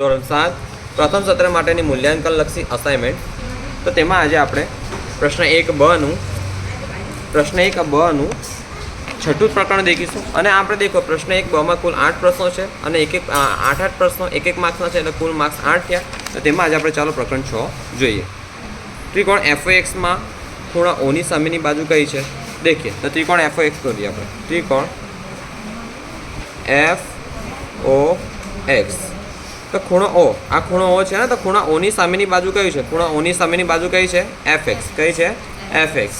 ધોરણ સાત, પ્રથમ સત્ર માટેની મૂલ્યાંકનલક્ષી અસાઇનમેન્ટ તો તેમાં આજે આપણે પ્રશ્ન એક બનું પ્રશ્ન એક બનું છઠ્ઠું પ્રકરણ દેખીશું. અને આપણે દેખો, પ્રશ્ન એક બમાં કુલ આઠ પ્રશ્નો છે અને એક એક આઠ આઠ પ્રશ્નો એક એક માર્ક્સના છે એટલે કુલ માર્ક્સ આઠ થયા. તો તેમાં આજે આપણે ચાલો પ્રકરણ છ જોઈએ. ત્રિકોણ એફઓ એક્સમાં ખૂણા ઓની સામેની બાજુ કઈ છે? દેખીએ. તો ત્રિકોણ એફઓ એક્સ કરીએ આપણે. ત્રિકોણ એફ ઓ એક્સ તો ખૂણો ઓ. આ ખૂણો ઓ છે ને, તો ખૂણા ઓની સામેની બાજુ કઈ છે? ખૂણા ઓની સામેની બાજુ કઈ છે? એફ એક્સ કઈ છે? એફ એક્સ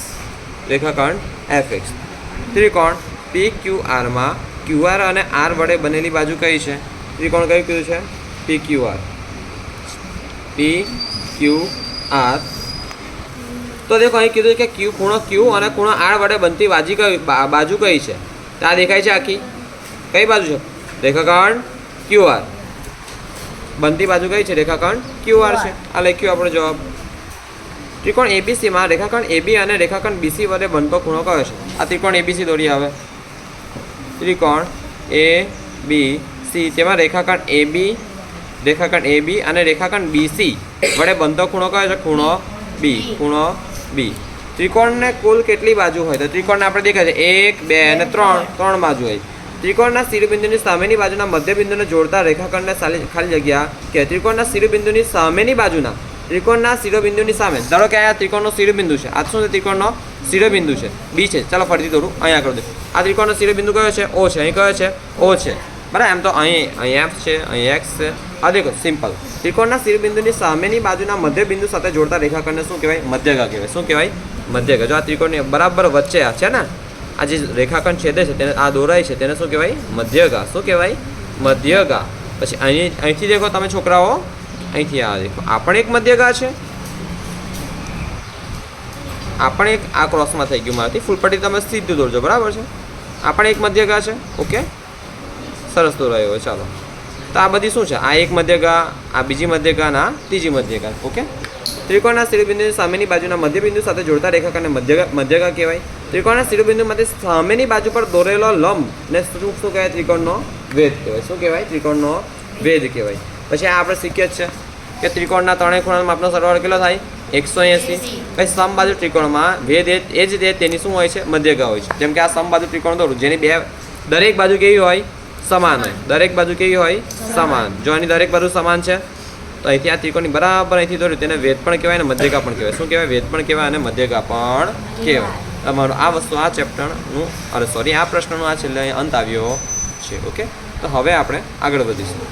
રેખાખંડ એફ એક્સ ત્રિકોણ પી ક્યુ આરમાં ક્યુ આર અને આર વડે બનેલી બાજુ કઈ છે? ત્રિકોણ કયું કયું છે? P Q R P Q R તો દેખો, અહીં કીધું કે ક્યુ ખૂણો ક્યુ અને ખૂણો આર વડે બનતી બાજી કઈ બાજુ કઈ છે? તો આ દેખાય છે આખી. કઈ બાજુ છે? રેખાખંડ ક્યુ આર બનતી બાજુ કઈ છે રેખાખંડ. ક્યુ આર છે આ લખ્યું આપણો જવાબ. ત્રિકોણ એબીસીમાં રેખાખંડ એબી અને રેખાખંડ બીસી વડે બનતો ખૂણો કયો છે? આ ત્રિકોણ એબીસી દોરી આવે. ત્રિકોણ એ બી સી તેમાં રેખાખંડ એબી રેખાખંડ એબી અને રેખાખંડ બીસી વડે બનતો ખૂણો કયો છે? ખૂણો બી ખૂણો બી ત્રિકોણને કુલ કેટલી બાજુ હોય? તો ત્રિકોણને આપણે દેખાય છે એક બે અને ત્રણ. ત્રણ બાજુ હોય. ત્રિકોણના શિરોબિંદુની સામેની બાજુના મધ્યબિંદુને જોડતા રેખાખંડને ખાલી જગ્યા કે ત્રિકોણના શિરોબિંદુની સામેની બાજુના ત્રિકોણના શિરોબિંદુની સામે. ધારો કે આ ત્રિકોણનો શિરોબિંદુ છે. આ શું છે? ત્રિકોણનો શિરોબિંદુ છે. બી છે. ચાલો ફરીથી દોરું. અહીંયા કરી દઉં આ ત્રિકોણનો શિરોબિંદુ કયો છે? ઓ છે. અહીં કયો છે? ઓ છે. બરાબર? એમ તો અહીં અહીં એફ છે, અહીં એક્સ છે. આ દેખો સિમ્પલ ત્રિકોણના શિરોબિંદુની સામેની બાજુના મધ્યબિંદુ સાથે જોડતા રેખાખંડને શું કહેવાય? મધ્યગા કહેવાય. શું કહેવાય? મધ્યગા. જો આ ત્રિકોણની બરાબર વચ્ચે આ છે ને આ જે રેખાખંડ છેદે છે તેને આ દોરાય છે, તેને શું કહેવાય? મધ્યગા. શું કહેવાય? મધ્યગા. પછી અહીં, અહીંથી દેખો તમે છોકરાઓ, અહીંથી આ દેખો. આ પણ એક મધ્યગા છે. આ પણ એક, આ ક્રોસમાં થઈ ગયું મારાથી. ફૂલપટ્ટી તમે સીધું દોરજો, બરાબર છે? આ પણ એક મધ્યગા છે. ઓકે? સરસ દોરાયો ચાલો. તો આ બધી શું છે? આ એક મધ્યગા, આ બીજી મધ્યગા ના ત્રીજી મધ્યગા. ઓકે? ત્રિકોણના શિરોબિંદુની સામેની બાજુના મધ્યબિંદુ સાથે જોડતા રેખાખંડને મધ્યગા મધ્યગા કહેવાય. ત્રિકોણના શિરોબિંદુમાંથી સામેની બાજુ પર દોરેલો લંબ ને શું શું કહેવાય? ત્રિકોણનો વેદ કહેવાય. શું કહેવાય? ત્રિકોણનો વેદ કહેવાય. પછી આ આપણે શીખીએ જ છે કે ત્રિકોણના ત્રણેય ખૂણાનો માપનો સરવાળો કેટલો થાય? એકસો એંસી. પછી સમબાજુ ત્રિકોણમાં વેદ એ એ જ તે તેની શું હોય છે? મધ્યગા હોય છે. જેમ કે આ સમબાજુ ત્રિકોણ દોરું જેની બે દરેક બાજુ કેવી હોય? સમાન હોય. દરેક બાજુ કેવી હોય? સમાન. જો આની દરેક બાજુ સમાન છે તો અહીંથી આ ત્રિકોણની બરાબર અહીંથી દોર્યું, તેને વેદ પણ કહેવાય અને મધ્યગા પણ કહેવાય. શું કહેવાય? વેદ પણ કહેવાય અને મધ્યગા પણ કહેવાય. તમારું આ વસ્તુ, આ ચેપ્ટરનું, અરે સોરી આ પ્રશ્નનો આ છેલ્લે અંત આવ્યો છે, ઓકે? તો હવે આપણે આગળ વધીશું.